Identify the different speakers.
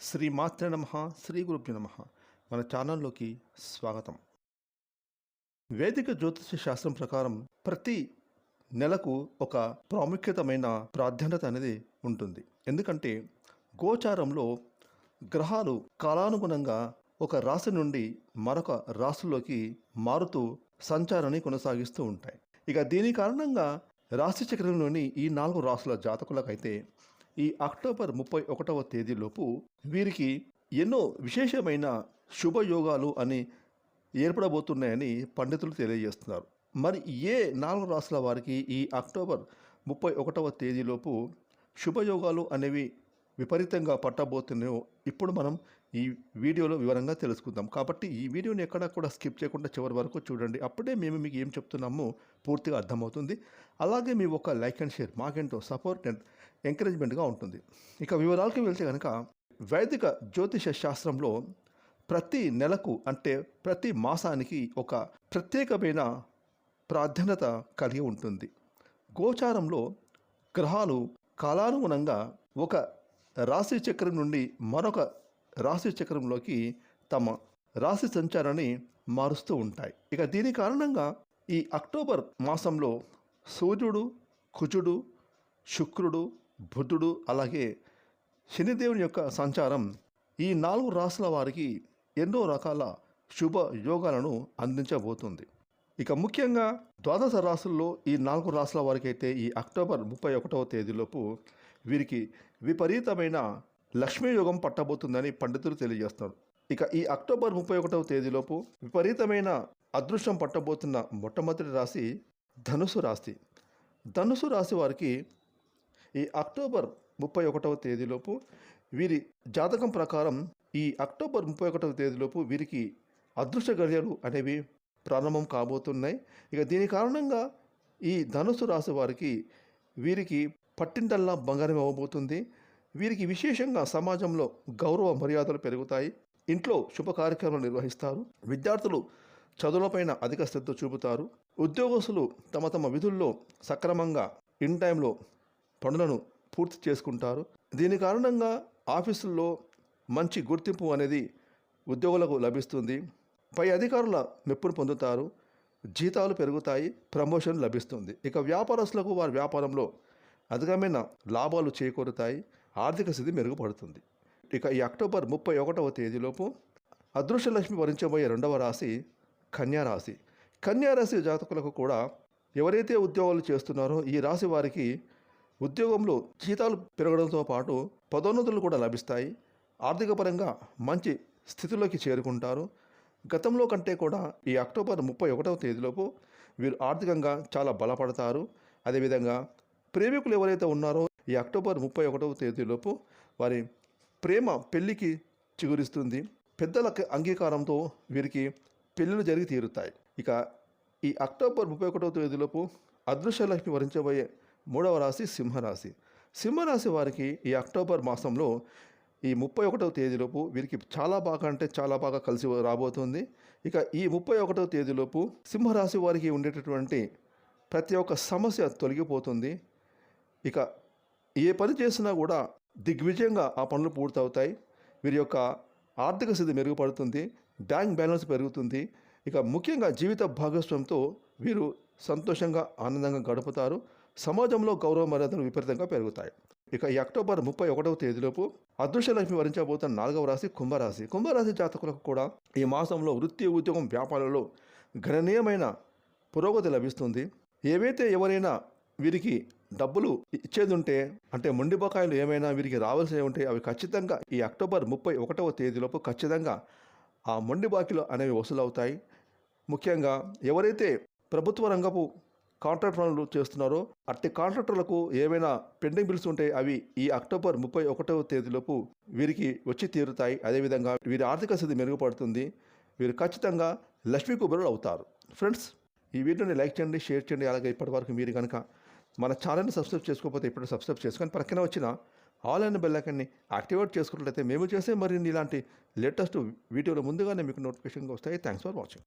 Speaker 1: శ్రీ మాత్ర నమ శ్రీ గురుభ్య నమ. మన ఛానల్లోకి స్వాగతం. వేదిక జ్యోతిష శాస్త్రం ప్రకారం ప్రతి నెలకు ఒక ప్రాముఖ్యతమైన ప్రాధాన్యత అనేది ఉంటుంది. ఎందుకంటే గోచారంలో గ్రహాలు కాలానుగుణంగా ఒక రాశి నుండి మరొక రాశిలోకి మారుతూ సంచారాన్ని కొనసాగిస్తూ ఉంటాయి. ఇక దీని కారణంగా రాశి చక్రంలోని ఈ నాలుగు రాసుల జాతకులకైతే ఈ అక్టోబర్ ముప్పై ఒకటవ తేదీలోపు వీరికి ఎన్నో విశేషమైన శుభయోగాలు అని ఏర్పడబోతున్నాయని పండితులు తెలియజేస్తున్నారు. మరి ఏ నాలుగు రాసుల వారికి ఈ అక్టోబర్ ముప్పై ఒకటవ తేదీలోపు శుభయోగాలు అనేవి విపరీతంగా పట్టబోతున్నాయో ఇప్పుడు మనం ఈ వీడియోలో వివరంగా తెలుసుకుందాం. కాబట్టి ఈ వీడియోని ఎక్కడా కూడా స్కిప్ చేయకుండా చివరి వరకు చూడండి. అప్పుడే మేము మీకు ఏం చెప్తున్నామో పూర్తిగా అర్థమవుతుంది. అలాగే మీ ఒక లైక్ అండ్ షేర్ మాకెంతో సపోర్ట్ అండ్ ఎంకరేజ్మెంట్గా ఉంటుంది. ఇక వివరాలకు వెళ్తే కనుక వైదిక జ్యోతిష శాస్త్రంలో ప్రతి నెలకు అంటే ప్రతి మాసానికి ఒక ప్రత్యేకమైన ప్రాధాన్యత కలిగి ఉంటుంది. గోచారంలో గ్రహాలు కాలానుగుణంగా ఒక రాశి చక్రం నుండి మరొక రాశి చక్రంలోకి తమ రాశి సంచారాన్ని మారుస్తూ ఉంటాయి. ఇక దీని కారణంగా ఈ అక్టోబర్ మాసంలో సూర్యుడు కుజుడు శుక్రుడు బుధుడు అలాగే శనిదేవుని యొక్క సంచారం ఈ నాలుగు రాసుల వారికి ఎన్నో రకాల శుభ యోగాలను అందించబోతుంది. ఇక ముఖ్యంగా ద్వాదశ రాసుల్లో ఈ నాలుగు రాసుల వారికైతే ఈ అక్టోబర్ ముప్పై ఒకటవ తేదీలోపు వీరికి విపరీతమైన లక్ష్మీ యోగం పట్టబోతుందని పండితులు తెలియజేస్తున్నారు. ఇక ఈ అక్టోబర్ ముప్పై ఒకటవ తేదీలోపు విపరీతమైన అదృష్టం పట్టబోతున్న మొట్టమొదటి రాశి ధనుసు రాశి. ధనుసు రాశి వారికి ఈ అక్టోబర్ ముప్పై ఒకటవ తేదీలోపు వీరి జాతకం ప్రకారం ఈ అక్టోబర్ ముప్పై ఒకటవ తేదీలోపు వీరికి అదృష్ట గడియలు అనేవి ప్రారంభం కాబోతున్నాయి. ఇక దీని కారణంగా ఈ ధనుసు రాశి వారికి వీరికి పట్టింటల్లా బంగారం ఇవ్వబోతుంది. వీరికి విశేషంగా సమాజంలో గౌరవ మర్యాదలు పెరుగుతాయి. ఇంట్లో శుభ కార్యక్రమాలు నిర్వహిస్తారు. విద్యార్థులు చదువులపైన అధిక శ్రద్ధ చూపుతారు. ఉద్యోగస్తులు తమ తమ విధుల్లో సక్రమంగా ఇన్ టైంలో పనులను పూర్తి చేసుకుంటారు. దీని కారణంగా ఆఫీసుల్లో మంచి గుర్తింపు అనేది ఉద్యోగులకు లభిస్తుంది. పై అధికారుల మెప్పును పొందుతారు. జీతాలు పెరుగుతాయి. ప్రమోషన్ లభిస్తుంది. ఇక వ్యాపారస్తులకు వారి వ్యాపారంలో అధికమైన లాభాలు చేకూరుతాయి ఆర్థిక స్థితి మెరుగుపడుతుంది. ఇక ఈ అక్టోబర్ ముప్పై ఒకటవ తేదీలోపు అదృష్టలక్ష్మి వరించబోయే రెండవ రాశి కన్యారాశి కన్యారాశి జాతకులకు కూడా ఎవరైతే ఉద్యోగాలు చేస్తున్నారో ఈ రాశి వారికి ఉద్యోగంలో జీతాలు పెరగడంతో పాటు పదోన్నతులు కూడా లభిస్తాయి. ఆర్థికపరంగా మంచి స్థితిలోకి చేరుకుంటారు. గతంలో కంటే కూడా ఈ అక్టోబర్ ముప్పై ఒకటవ తేదీలోపు వీరు ఆర్థికంగా చాలా బలపడతారు. అదేవిధంగా ప్రేమికులు ఎవరైతే ఉన్నారో ఈ అక్టోబర్ ముప్పై ఒకటవ తేదీలోపు వారి ప్రేమ పెళ్ళికి చిగురిస్తుంది. పెద్దల అంగీకారంతో వీరికి పెళ్ళిళ్ళు జరిగి తీరుతాయి. ఇక ఈ అక్టోబర్ ముప్పై ఒకటవ తేదీలోపు అదృశ్యలక్ష్మి వరించబోయే మూడవ రాశి సింహరాశి. సింహరాశి వారికి ఈ అక్టోబర్ మాసంలో ఈ ముప్పై ఒకటవ తేదీలోపు వీరికి చాలా బాగా అంటే చాలా బాగా కలిసి రాబోతుంది. ఇక ఈ ముప్పై ఒకటవ తేదీలోపు సింహరాశి వారికి ఉండేటటువంటి ప్రతి ఒక్క సమస్య తొలగిపోతుంది. ఇక ఏ పని చేసినా కూడా దిగ్విజయంగా ఆ పనులు పూర్తవుతాయి. వీరి యొక్క ఆర్థిక స్థితి మెరుగుపడుతుంది. బ్యాంక్ బ్యాలెన్స్ పెరుగుతుంది. ఇక ముఖ్యంగా జీవిత భాగస్వామ్యంతో వీరు సంతోషంగా ఆనందంగా గడుపుతారు. సమాజంలో గౌరవ మర్యాదలు విపరీతంగా పెరుగుతాయి. ఇక ఈ అక్టోబర్ ముప్పై ఒకటవ తేదీలోపు అదృష్టలక్ష్మి వరించబోతున్న నాలుగవ రాశి కుంభరాశి. కుంభరాశి జాతకులకు కూడా ఈ మాసంలో వృత్తి ఉద్యోగం వ్యాపారంలో గణనీయమైన పురోగతి లభిస్తుంది. ఏవైతే ఎవరైనా వీరికి డబ్బులు ఇచ్చేది ఉంటే అంటే మొండిబకాయలు ఏమైనా వీరికి రావాల్సి ఉంటే అవి ఖచ్చితంగా ఈ అక్టోబర్ ముప్పై ఒకటవ తేదీలోపు ఖచ్చితంగా ఆ మొండి బాకీలు అనేవి వసూలవుతాయి. ముఖ్యంగా ఎవరైతే ప్రభుత్వ రంగపు కాంట్రాక్ట్ పనులు చేస్తున్నారో అట్టి కాంట్రాక్టర్లకు ఏమైనా పెండింగ్ బిల్స్ ఉంటే అవి ఈ అక్టోబర్ ముప్పై ఒకటవ తేదీలోపు వీరికి వచ్చి తీరుతాయి. అదేవిధంగా వీరి ఆర్థిక స్థితి మెరుగుపడుతుంది. వీరు ఖచ్చితంగా లక్ష్మీ కుబేరులు అవుతారు ఫ్రెండ్స్ ఈ వీడియోని లైక్ చేయండి షేర్ చేయండి. అలాగే ఇప్పటివరకు మీరు కనుక మన ఛానల్ని సబ్స్క్రైబ్ చేసుకోకపోతే ఇప్పుడు సబ్స్క్రైబ్ చేసుకొని పక్కన వచ్చిన ఆల్ అండ్ బెల్లకన్ని యాక్టివేట్ చేసుకున్నట్లయితే మేము చేసే మరిన్ని ఇలాంటి లేటెస్ట్ వీడియోలు ముందుగానే మీకు నోటిఫికేషన్గా వస్తాయి. Thanks for watching